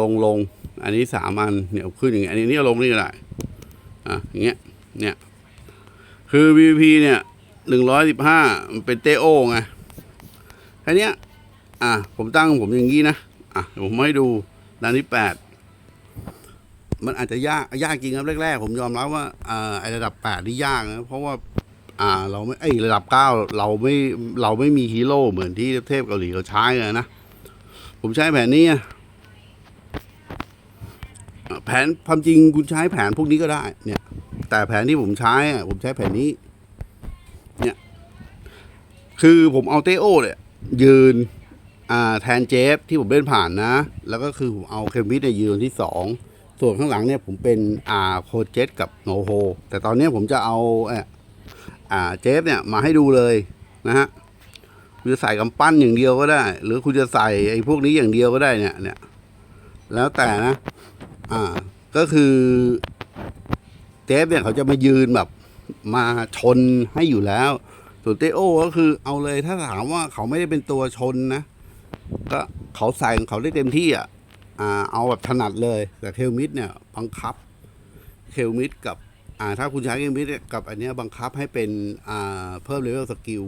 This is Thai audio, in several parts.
ลงลง อันนี้สามอันเนี่ยขึ้นอย่างเงี้ยอันนี้นี่ก็ลงนี่ก็ได้อะอย่างเงี้ยเนี่ยคือ VP เนี่ยหนึ่งร้อยสิบห้ามันเป็นเตโอไงแค่เนี้ยอะผมตั้งผมอย่างงี้นะอะเดี๋ยวผมให้ดูด้านที่แปดมันอาจจะยากยากจริงครับแรกๆผมยอมรับว่าอ่าไอระดับแปดนี่ยากนะเพราะว่าอ่าเราไม่ไอระดับเก้าเราไม่เราไม่มีฮีโร่เหมือนที่เทพเกาหลีเขาใช้กันนะ ผมใช้แผนนี้ แผนความจริงคุณใช้แผนพวกนี้ก็ได้ เนี่ย แต่แผนที่ผมใช้อะผมใช้แผนนี้ เนี่ย คือผมเอาเตโอเนี่ยยืนอ่าแทนเจฟที่ผมเล่นผ่านนะ แล้วก็คือผมเอาเคมิสเนี่ยยืนที่สองส่วนข้างหลังเนี่ยผมเป็นอ่าโคเจตกับโนโฮแต่ตอนนี้ผมจะเอาเอ่ออ่าเจฟเนี่ยมาให้ดูเลยนะฮะคุณจะใส่กำปั้นอย่างเดียวก็ได้ หรือคุณจะใส่ไอ้พวกนี้อย่างเดียวก็ได้เนี่ยเนี่ยแล้วแต่นะ อ่า ก็คือเจฟเนี่ยเขาจะมายืนแบบมาชนให้อยู่แล้ว ส่วนเตโอก็คือเอาเลยถ้าถามว่าเขาไม่ได้เป็นตัวชนนะ ก็เขาใส่ของเขาได้เต็มที่อะอ่าเอาแบบถนัดเลย แต่เคลมิดเนี่ยบังคับ เคลมิดกับอ่าถ้าคุณใช้เคลมิดกับอันเนี้ยบังคับให้เป็นอ่าเพิ่มเลเวลสกิล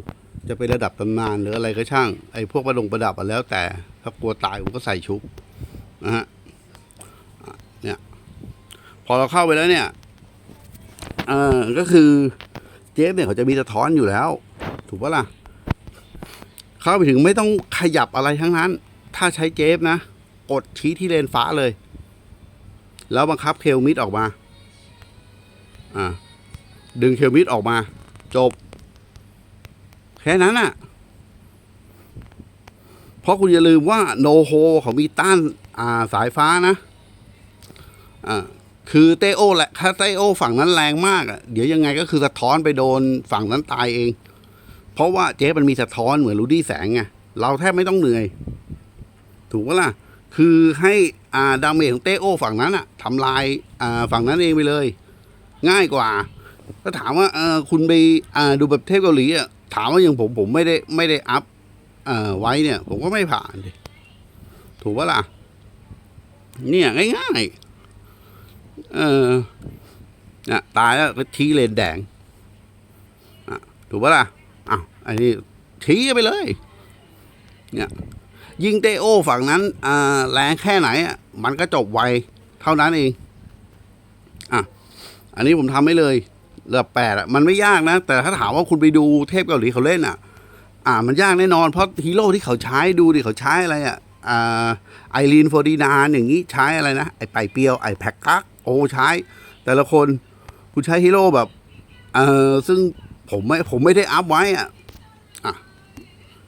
จะเป็นระดับตำนานหรืออะไรก็ช่าง ไอ้พวกประดงประดับอะแล้วแต่ถ้ากลัวตายผมก็ใส่ชุบนะฮะ พอเราเข้าไปแล้วเนี่ยเออก็คือเจฟเนี่ยเขาจะมีสะท้อนอยู่แล้ว ถูกปะล่ะ เข้าไปถึงไม่ต้องขยับอะไรทั้งนั้น ถ้าใช้เจฟนะ กดชี้ที่เลนฟ้าเลย แล้วบังคับเคลมิดออกมา อ่า ดึงเคลมิดออกมา จบ แค่นั้นอะ เพราะคุณอย่าลืมว่าโนโฮเขามีต้าน อ่า สายฟ้านะ อ่า คือเตโอแหละถ้าเตโอฝั่งนั้นแรงมากอะ เดี๋ยวยังไงก็คือสะท้อนไปโดนฝั่งนั้นตายเอง เพราะว่าเจ๊มันมีสะท้อนเหมือนรูดี้แสงไงเราแทบไม่ต้องเหนื่อย ถูกปะล่ะ คือให้อ่าดาเมจของเตโอฝั่งนั้นอะทำลายอ่าฝั่งนั้นเองไปเลย ง่ายกว่าถ้าถามว่าเออคุณไปอ่าดูแบบเทพเกาหลีอะถามว่าอย่างผมผมไม่ได้ไม่ได้อัพเอ่อไว้เนี่ย ผมก็ไม่ผ่านถูกปะล่ะ เนี่ยง่ายๆ เออน่ะตายแล้วก็ชี้เลนแดงถูกปะล่ะอ้าวอันนี้ชี้ไปเลย เนี่ย ยิงเตโอฝั่งนั้นอ่าแรงแค่ไหนอะมันก็จบไวเท่านั้นเองอะอันนี้ผมทำให้เลยระดับแปดอะมันไม่ยากนะ แต่ถ้าถามว่าคุณไปดูเทพเกาหลีเขาเล่นอะ อ่า มันยากแน่นอนเพราะฮีโร่ที่เขาใช้ดูดิเขาใช้อะไรอะอ่าไอรีนโฟร์ดีนานอย่างนี้ใช้อะไรนะไอไปเปียวไอแพ็กกัก โอ้ใช้ แต่ละคนคุณใช้ฮีโร่แบบเออซึ่งผมไม่ผมไม่ได้อัพไว้อะอะ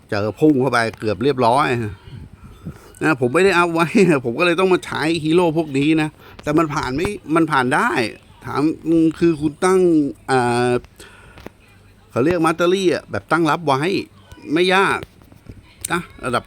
เจอพุ่งเข้าไปเกือบเรียบร้อยนะผมไม่ได้อัพไว้ ผมก็เลยต้องมาใช้ฮีโร่พวกนี้นะ แต่มันผ่านไม่มันผ่านได้ ถามคือคุณตั้งอ่าเขาเรียกมาสเตอรี่อะแบบตั้งรับไว้ ไม่ยากนะระดับ